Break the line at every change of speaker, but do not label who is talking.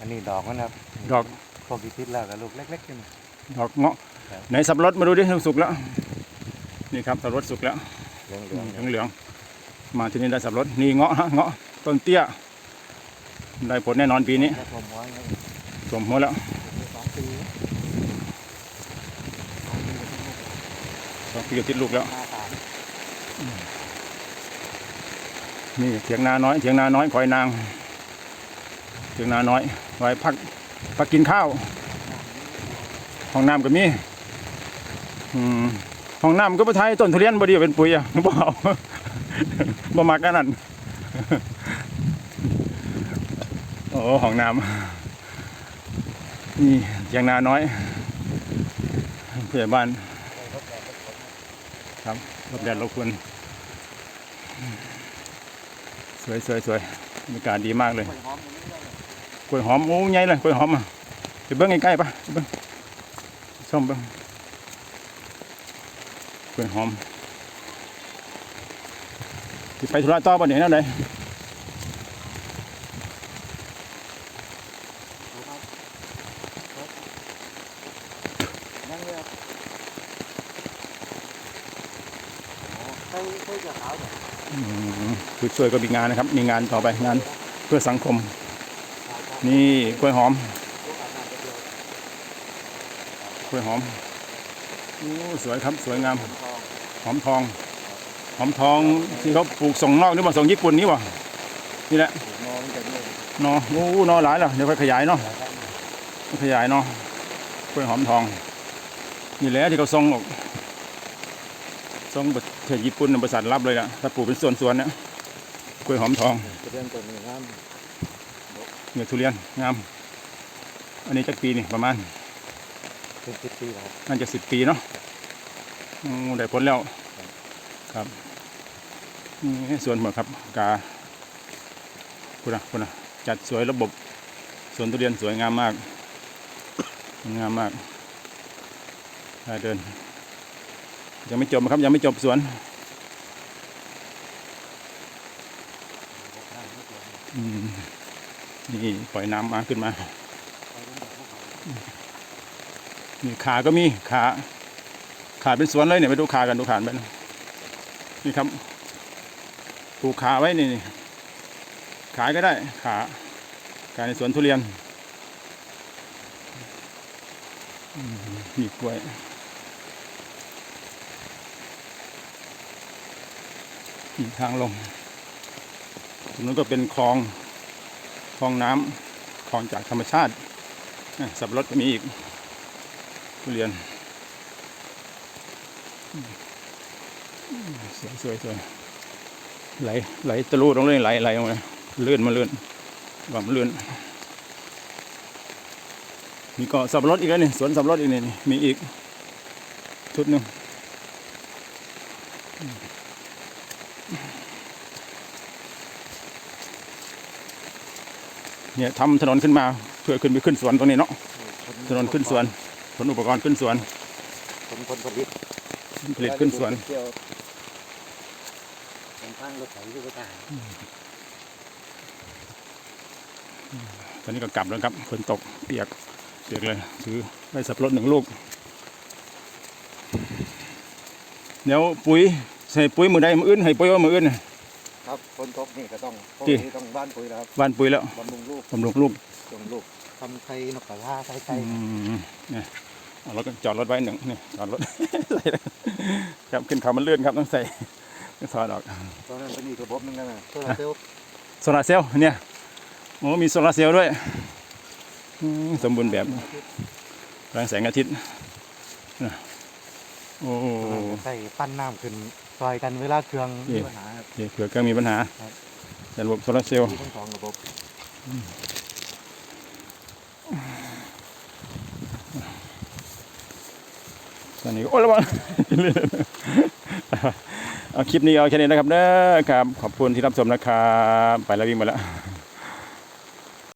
อันนี้ดอกมันครับ
ดอก
พวกที่ติดแล้วกับลูกเล็กๆขึ้น
ดอกเงาะ
ครับ
ไหนสับปะรดมาดูดิสุกแล้ว นี่ครับสับปะรดสุกแล้ว
เหลือง
เห
เหลือง
ลืองเหลืองๆมาที่นี่ได้สับปะรดนี่เงาะฮะเงาะต้นเตี้ย ได้ผลแน่นอนปีนี้
ครับผมว่าอย่าง
สวมหัวแล้ว
สองปี
สองปีก็ติดลูกแล้ว
หน้าสาม
นี่เถียงนาน้อยเถียงนาน้อยคอยนางเถียงนาน้อยไว้พักพักกินข้าว ห้องน้ำก็มีอืมห้องน้ำก็ไปไทยต้นทุเรียนบดีเป็นปุ๋ยอะบ่เอาบ่มักกันนั่นโอ้ห้องน้ำนี่เถียงนาน้อยผู้ใหญ่บ้านครับรบแดดรบกวนสวยสวยสวยบรรยากาศดีมากเลย
กล้วยหอมอย่างนี้เลย
กล้วยหอมโอ้ใหญ่เลยกล้วยหอมอะไปเบิ้งใกล้ๆปะเบิ้งส้มเบิ้งกล้วยหอมสิไปธุระต่อบ่เนี่ยนั่นเลย
คือช่ว
ยก็มีงานนะครับ มีงานต่อไปงานเพื่อสังคม นี่กล้วยหอม กล้วยหอมโอ้สวยครับสวยงาม หอมทอง หอมทองที่เขาปลูกส่งนอกนี่มาส่งญี่ปุ่นนี่วะนี่แหละ
มองจะเนี่ย
นอโอ้นอหลายแล้วเดี๋ยวค่อยขยายเนาะขยายเนาะกล้วยหอมทอง นี่แหละที่เขาส่งออกส่งประเทศญี่ปุ่นน่ะบริษัทรับเลยนะถ้าปลูกเป็นสวนๆเนี่ยกล้วยหอมทอง
เรื่องตัวนี้ครับ
เนี่ยทุเรียนงาม อันนี้จักปีนี่ประมาณ
เป็นสิบปีแล้วครับ
น่าจะสิบปีเนาะอืมได้ผลแล้วครับนี่สวนเหมือนครับกาคุณนะคุณนะจัดสวยระบบสวนทุเรียนสวยงามมาก งามมากได้เดิน ยังไม่จบนะครับยังไม่จบสวนอืม นี่ปล่อยน้ำมาขึ้นมา นี่ขาก็มีขา ขาเป็นสวนเลยเนี่ยไปดูขากันดูขาไปนะนี่ครับปลูกขาไว้นี่นี่ขายก็ได้ ขาขาในสวนทุเรียนอืมนี่กล้วยนี่ทางลงตรงนู้นก็เป็นคลอง คลองน้ำคลองจากธรรมชาติสับปะรถก็มีอีกทุเรียนสวยสวยสวยไหลไหลตะลุลงเลยไหลไหลลงเลยเลื่อนมาเลื่อนว่ามันเลื่อนมีเกาะสับปะรดอีกแล้วนี่สวนสับปะรดอีกนี่นี่มีอีกชุดหนึ่ง เนี่ยทำถนนขึ้นมาเพื่อขึ้นไปขึ้นสวนตรงนี้เนาะถนนขึ้นสวนขนอุปกรณ์ขึ้นสวน
ผลผลผลิต
ผลิตขึ้นสวน
เที่ยวเป็นทางรถไถที่ก็ตาย
ตอนนี้ก็กลับแล้วครับฝนตกเปียกเปียกเลยถือได้สับปะรดหนึ่งลูกเดี๋ยวปุ๋ยใส่ปุ๋ยมือใดมืออื่นให้ปุ๋ยว่ามืออื่นน่ะ
ครับฝนตกนี่ก็ต้องพวก
ที่
นี้ต้องบ้านปุ๋ยแล้วครับ
หวานปุ๋ยแล้ว
บำรุงลูก
บำรุงลูก
บำรุงลูกทำไข่นกกระทาไข่ไก่
อืมเนี่ยเอารถจอดรถไว้หนึ่งนี่จอดรถใส่เลยครับขึ้นเขามันเลื่อนครับต้องใส่ต้องถอดออก
ตอนนั้นเป็นอีกระบบหนึงนะโซลาร์เซลล์
โซลาร์เซลล์เนี่ยโอ้มีโซลาร์เซลล์ด้วยอืมสมบูรณ์แบบแรงแสงอาทิตย์นะโอ้
ใส่ปั้นน้ำขึ้นซอยกันเวลาเครื่อง
นี่
มีปัญหาครับ
เดี๋ยวเผื่อเครื่องมีปัญหา
ครับ
แต่ระบบโซลาร์เซลล์
มีทั้งสองระบบ
ตอนนี้โอ้ระวังเอาคลิปนี้เอาแค่นี้นะครับเด้อครับ ขอบคุณที่รับชมนะครับ ไปแล้ววิ่งมาแล้ว